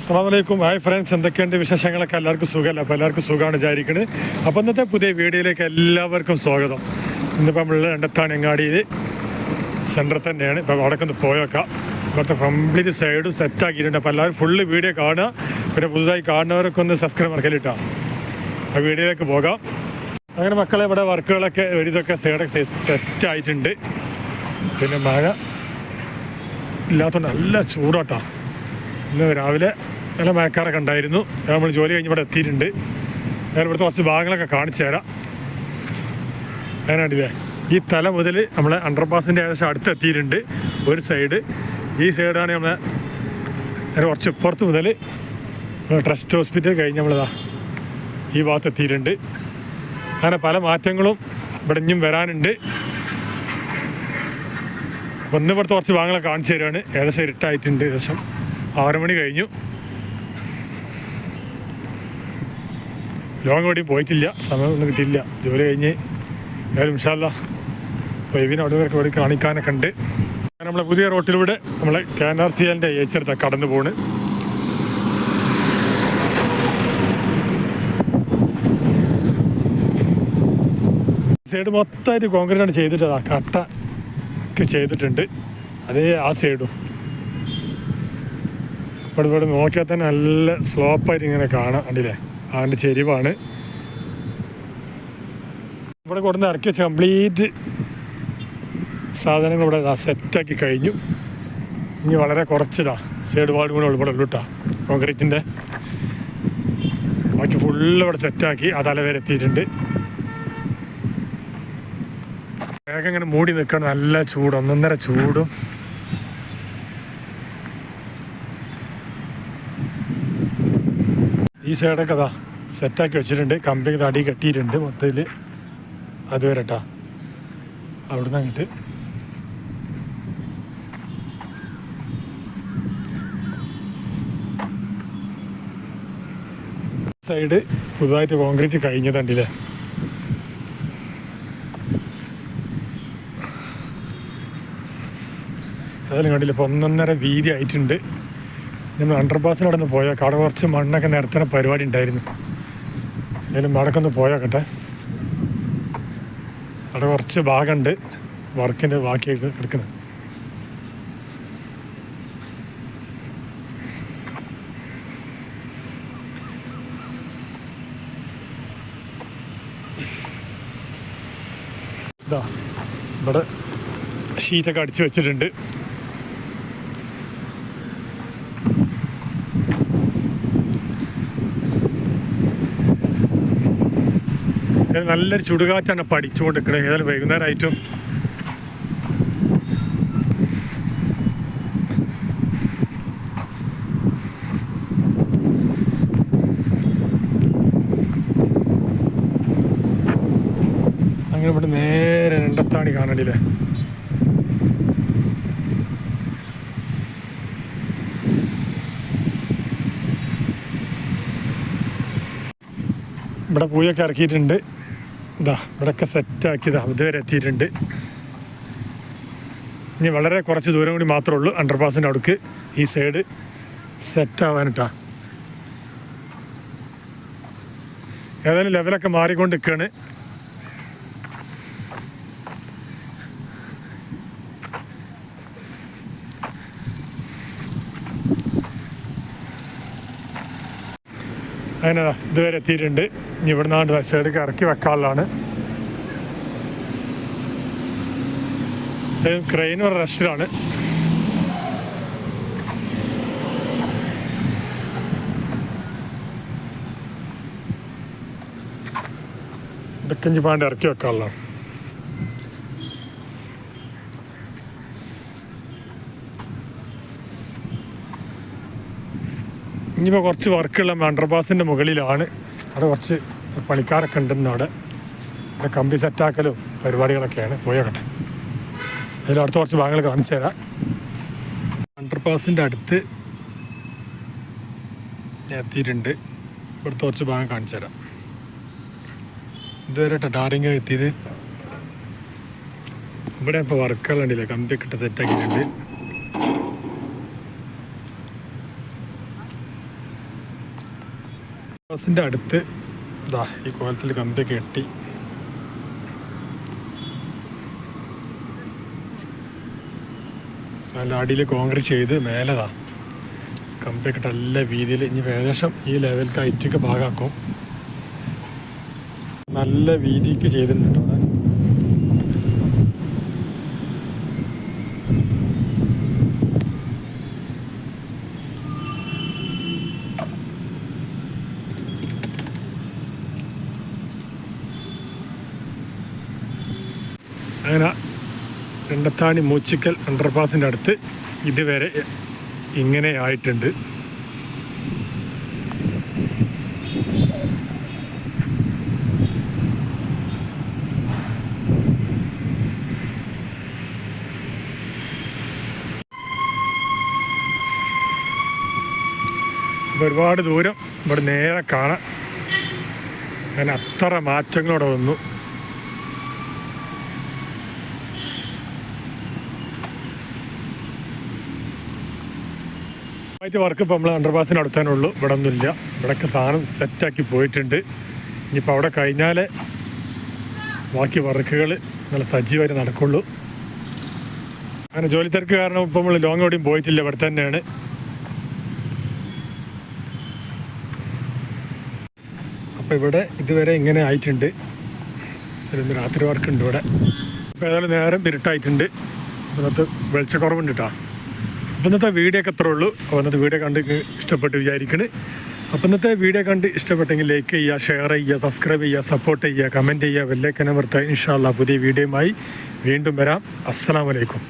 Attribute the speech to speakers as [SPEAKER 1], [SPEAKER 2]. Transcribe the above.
[SPEAKER 1] അസ്സാം വലൈക്കും hi friends എന്തൊക്കെയുണ്ട് വിശേഷങ്ങളൊക്കെ? എല്ലാവർക്കും സുഖമല്ല? അപ്പോൾ എല്ലാവർക്കും സുഖമാണ് വിചാരിക്കുന്നത് അപ്പോൾ ഇന്നത്തെ പുതിയ വീഡിയോയിലേക്ക് എല്ലാവർക്കും സ്വാഗതം. ഇന്നിപ്പോൾ നമ്മൾ രണ്ടത്താണ് എങ്ങാടിയിൽ സെന്ററിൽ തന്നെയാണ്. ഇപ്പോൾ അവിടെ ഒന്ന് പോയേക്കാം. ഇവിടുത്തെ കംപ്ലീറ്റ് സൈഡും സെറ്റ് ആക്കിയിട്ടുണ്ട്. അപ്പോൾ എല്ലാവരും ഫുള്ള് വീഡിയോ കാണുക. പിന്നെ പുതുതായി കാണുന്നവരൊക്കെ ഒന്ന് സബ്സ്ക്രൈബ് മറക്കലിട്ടാ ആ വീഡിയോയിലേക്ക് പോകാം. അങ്ങനെ മക്കളെ ഇവിടെ വർക്കുകളൊക്കെ ഒരു ഇതൊക്കെ സൈഡൊക്കെ സെറ്റ് ആയിട്ടുണ്ട്. പിന്നെ മഴ ഇല്ലാത്തതുകൊണ്ട് നല്ല ചൂടാട്ടോ. ഇന്ന് രാവിലെ നല്ല മഴക്കാറൊക്കെ ഉണ്ടായിരുന്നു. നമ്മൾ ജോലി കഴിഞ്ഞ് ഇവിടെ എത്തിയിട്ടുണ്ട്. ഞാൻ ഇവിടുത്തെ കുറച്ച് ഭാഗങ്ങളൊക്കെ കാണിച്ചു തരാം. അതിനാണ്ടില്ലേ ഈ തല മുതൽ നമ്മളെ അണ്ടർപാസിന്റെ ഏകദേശം അടുത്ത് എത്തിയിട്ടുണ്ട് ഒരു സൈഡ് ഈ സൈഡാണ് നമ്മളെ കുറച്ച് ഇപ്പുറത്ത് മുതൽ ട്രസ്റ്റ് ഹോസ്പിറ്റൽ കഴിഞ്ഞ് നമ്മളിതാ ഈ ഭാഗത്ത് എത്തിയിട്ടുണ്ട്. അങ്ങനെ പല മാറ്റങ്ങളും ഇവിടെ ഇനിയും വരാനുണ്ട്. ഒന്ന് കുറച്ച് ഭാഗങ്ങളൊക്കെ കാണിച്ചു തരുവാണ് ഏകദേശം ഇരുട്ടായിട്ടുണ്ട് ഏകദേശം. ആറ് മണി കഴിഞ്ഞു. ലോങ് എവിടെയും പോയിട്ടില്ല. സമയമൊന്നും കിട്ടിയില്ല ജോലി കഴിഞ്ഞ്. ഏതായാലും ഇൻഷാല്ല വൈവിനെ അവിടെ വരെ ഇവിടെ കാണിക്കാനൊക്കെ ഉണ്ട്. നമ്മളെ പുതിയ റോട്ടിലൂടെ നമ്മളെ കെ എൻ ആർ സി എല്ലിന്റെ ഏച്ചെടുത്ത കടന്നു പോണ്. സൈഡ് മൊത്തമായിട്ട് കോൺക്രീറ്റ് ആണ് ആ കട്ട ഒക്കെ ചെയ്തിട്ടുണ്ട്. അതേ ആ സൈഡും. ഇവിടെ ഇവിടെ നോക്കിയാൽ തന്നെ നല്ല സ്ലോപ്പായിട്ട് ഇങ്ങനെ കാണാം. കണ്ടില്ലേ? അതിന്റെ ചെരിവാണ്. ഇവിടെ കൊടുന്ന് ഇറക്കി വെച്ച കംപ്ലീറ്റ് സാധനങ്ങൾ ഇവിടെ സെറ്റാക്കി കഴിഞ്ഞു. ഇനി വളരെ കുറച്ചതാ. സൈഡ് വാൾ കൂടെ ഇവിടെ ഉള്ളൂ കേട്ടോ കോൺക്രീറ്റിന്റെ ബാക്കി ഫുള്ള് ഇവിടെ സെറ്റാക്കി ആ തല വരെ എത്തിയിട്ടുണ്ട്. വേഗം ഇങ്ങനെ മൂടി നിൽക്കണം. നല്ല ചൂട് ഒന്നൊന്നര ചൂടും. ഈ സൈഡൊക്കെ അതാ സെറ്റാക്കി വെച്ചിട്ടുണ്ട്. കമ്പി തടി കെട്ടിയിട്ടുണ്ട് മൊത്തത്തിൽ. അത് വരട്ടാ അവിടുന്ന് അങ്ങോട്ട്. സൈഡ് പുതുതായിട്ട് കോൺക്രീറ്റ് കഴിഞ്ഞതുണ്ടല്ലേ ഏതായാലും കണ്ടില്ല? ഇപ്പോൾ ഒന്നൊന്നര വീതി ആയിട്ടുണ്ട്. നമ്മൾ അണ്ടർപാസിൽ അവിടെ നിന്ന് പോയാൽ അവിടെ കുറച്ച് മണ്ണൊക്കെ നിരത്തുന്ന പരിപാടി ഉണ്ടായിരുന്നു. എന്തായാലും അവിടേക്ക് ഒന്ന് പോയാക്കട്ടെ. അവിടെ കുറച്ച് ഭാഗമുണ്ട്. വർക്കിന്റെ ബാക്കി എടുക്കുന്നത്. ഇതാ ഇവിടെ ഷീറ്റൊക്കെ അടിച്ചു വെച്ചിട്ടുണ്ട്. ഇത് നല്ലൊരു ചുടുകാറ്റാണ് പഠിച്ചുകൊണ്ടിരിക്കുന്നത് അടിച്ചുകൊണ്ട് നിൽക്കുന്നത് ഏതായാലും വൈകുന്നേരമായിട്ടും അങ്ങനെ ഇവിടെ നേരെ രണ്ടത്താണി കാണണ്ടില്ലേ? ഇവിടെ പൂയൊക്കെ ഇറക്കിയിട്ടുണ്ട്. ഇതാ ഇവിടെയൊക്കെ സെറ്റാക്കിയതാ. ഇതുവരെ എത്തിയിട്ടുണ്ട്. ഇനി വളരെ കുറച്ച് ദൂരം കൂടി മാത്രമേ ഉള്ളൂ. അണ്ടർപാസിന്റെ അടുക്ക് ഈ സൈഡ് സെറ്റ് ആവാനിട്ടാ ഏതായാലും ലെവലൊക്കെ മാറിക്കൊണ്ട് നിൽക്കുകയാണ് അങ്ങനെ ഇതുവരെ എത്തിയിട്ടുണ്ട്. ഇനി ഇവിടെ നിന്നാണ്ട് സൈഡിലേക്ക് ഇറക്കി വെക്കാനുള്ളതാണ്. ക്രെയിൻ ഒരു റെസ്റ്റിലാണ് ഇതൊക്കെ ഇഞ്ചി പാണ്ട് ഇറക്കി വെക്കാനുള്ളതാണ്. ഇനിയിപ്പോൾ കുറച്ച് വർക്കുള്ള അണ്ടർപാസിന്റെ മുകളിലാണ്. അവിടെ കുറച്ച് പണിക്കാരൊക്കെ ഉണ്ടെന്ന് അവിടെ. അവിടെ കമ്പി സെറ്റാക്കലും പരിപാടികളൊക്കെയാണ്. പോയോട്ടെ അതിൽ അടുത്ത കുറച്ച് ഭാഗങ്ങൾ കാണിച്ചു തരാം. അണ്ടർപാസിന്റെ അടുത്ത് എത്തിയിട്ടുണ്ട്. ഇവിടുത്തെ കുറച്ച് ഭാഗം കാണിച്ചു തരാം. ഇതുവരെ ടാറിങ് എത്തിയത്. ഇവിടെ ഇപ്പോൾ വർക്കുകളുണ്ടല്ലേ കമ്പിയൊക്കെ ഇട്ട് സെറ്റാക്കിയിട്ടുണ്ട് ബസ്സിന്റെ അടുത്ത് ഇതാ ഈ കോലത്തിൽ കമ്പി കെട്ടി. നല്ല അടിയിൽ കോൺക്രീറ്റ് ചെയ്ത് മേലതാ കമ്പിയൊക്കെ നല്ല വീതിയിൽ ഇനി ഏകദേശം ഈ ലെവലിൽ ഹൈറ്റൊക്കെ ഭാഗമാക്കും. നല്ല വീതിക്ക് ചെയ്തിട്ടുണ്ട് അവിടെ അങ്ങനെ രണ്ടത്താണി മൂച്ചിക്കൽ അണ്ടർപാസിന്റെ അടുത്ത് ഇതുവരെ ഇങ്ങനെ ആയിട്ടുണ്ട്. ഒരുപാട് ദൂരം ഇവിടെ നേരെ കാണാം അങ്ങനെ അത്ര മാറ്റങ്ങളോടെ വന്നു. ആയിട്ട് വർക്ക് ഇപ്പോൾ നമ്മൾ അണ്ടർപാസ് അടുത്താനേ ഉള്ളൂ ഇവിടെ ഒന്നുമില്ല ഇവിടെയൊക്കെ സാധനം സെറ്റാക്കി പോയിട്ടുണ്ട്. ഇനിയിപ്പോൾ അവിടെ കഴിഞ്ഞാലേ ബാക്കി വർക്കുകൾ നല്ല സജീവമായി നടക്കുള്ളൂ. അങ്ങനെ ജോലി തിരക്ക് കാരണം ഇപ്പോൾ നമ്മൾ ലോങ് എവിടെയും പോയിട്ടില്ല. ഇവിടെ തന്നെയാണ്. അപ്പോൾ ഇവിടെ ഇതുവരെ ഇങ്ങനെ ആയിട്ടുണ്ട്. ഇതിലൊന്ന് രാത്രി വർക്ക് ഉണ്ട് ഇവിടെ. ഇപ്പോൾ ഏതായാലും നേരം ഇരുട്ടായിട്ടുണ്ട്. ഇതിനകത്ത് വെളിച്ചക്കുറവുണ്ട് കേട്ടോ. അപ്പോൾ ഇന്നത്തെ വീഡിയോ ഒക്കെ ഉള്ളൂ അപ്പോൾ ഇന്നത്തെ വീഡിയോ കണ്ട് ഇഷ്ടപ്പെട്ട് വിചാരിക്കണ്. അപ്പന്നത്തെ ഇന്നത്തെ വീഡിയോ കണ്ട് ഇഷ്ടപ്പെട്ടെങ്കിൽ ലൈക്ക് ചെയ്യുക ഷെയർ ചെയ്യുക സബ്സ്ക്രൈബ് ചെയ്യുക സപ്പോർട്ട് ചെയ്യുക കമന്റ് ചെയ്യുക വെല്ലേക്കനമർത്തുക ഇൻഷാല്ല പുതിയ വീഡിയോയുമായി വീണ്ടും വരാം. അസ്സാം വലൈക്കും